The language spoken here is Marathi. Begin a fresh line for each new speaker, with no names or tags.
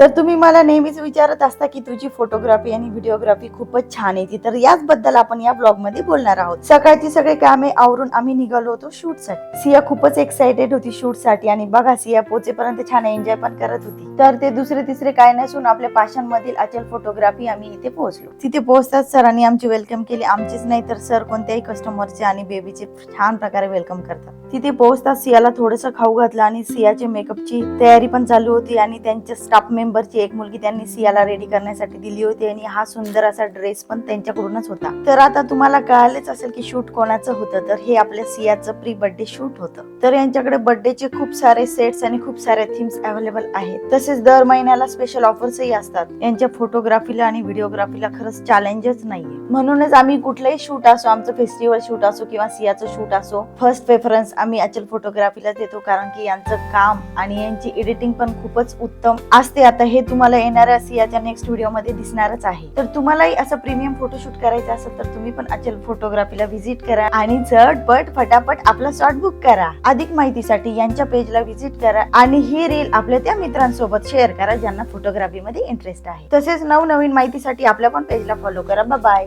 तर तुम्ही मला नेहमीच विचारत असता की तुझी फोटोग्राफी आणि व्हिडिओग्राफी खूपच छान येते तर याच बद्दल आपण या ब्लॉगमध्ये बोलणार आहोत. सकाळची सगळे कामे आवरून आम्ही निघालो होतो शूटसाठी सिया खूपच एक्साइटेड होती शूटसाठी आणि बघा सिया पोचेपर्यंत छान एन्जॉय पण करत होती. तर ते दुसरे तिसरे काय नसून आपल्या पाशांमधील अचल फोटोग्राफी आम्ही इथे पोहोचलो. तिथे पोहोचताच सरांनी आमची वेलकम केली. आमचीच नाही तर सर कोणत्याही कस्टमरचे आणि बेबीचे छान प्रकारे वेलकम करतात. तिथे पोहोचताच सियाला थोडंसं खाऊ घातलं आणि सियाचे मेकअपची तयारी पण चालू होती आणि त्यांच्या स्टाफ मेंबरची एक मुलगी त्यांनी सियाला रेडी करण्यासाठी दिली होती आणि हा सुंदर असा ड्रेस पण त्यांच्याकडूनच होता. तर आता तुम्हाला कळालेच असेल की शूट कोणाचं होतं तर हे आपल्या सियाचं प्री बर्थडे शूट होतं. तर यांच्याकडे बर्थडेचे खूप सारे सेट्स आणि खूप सारे थीम्स अवेलेबल आहेत. तसेच दर महिन्याला स्पेशल ऑफर्सही असतात. यांच्या फोटोग्राफीला आणि व्हिडिओग्राफीला खरंच चॅलेंजच नाहीये. म्हणूनच आम्ही कुठलंही शूट असो आमचं फेस्टिवल शूट असो किंवा सियाचं शूट असो फर्स्ट प्रेफरन्स आम्ही अचल फोटोग्राफीला देतो कारण की यांचं काम आणि यांची एडिटिंग पण खूपच उत्तम असते. आता हे तुम्हाला येणाऱ्या सियाच्या नेक्स्ट व्हिडिओमध्ये दिसणारच आहे. तर तुम्हालाही असं प्रीमियम फोटोशूट करायचं असेल तर तुम्ही पण अचल फोटोग्राफीला व्हिजिट करा आणि झटपट फटाफट आपला शॉट बुक करा. अधिक माहितीसाठी यांच्या पेजला व्हिजिट करा आणि ही रील आपल्या त्या मित्रांसोबत शेअर करा ज्यांना फोटोग्राफीमध्ये इंटरेस्ट आहे. तसेच नवनवीन माहितीसाठी आपल्या पण पेजला फॉलो करा. बाय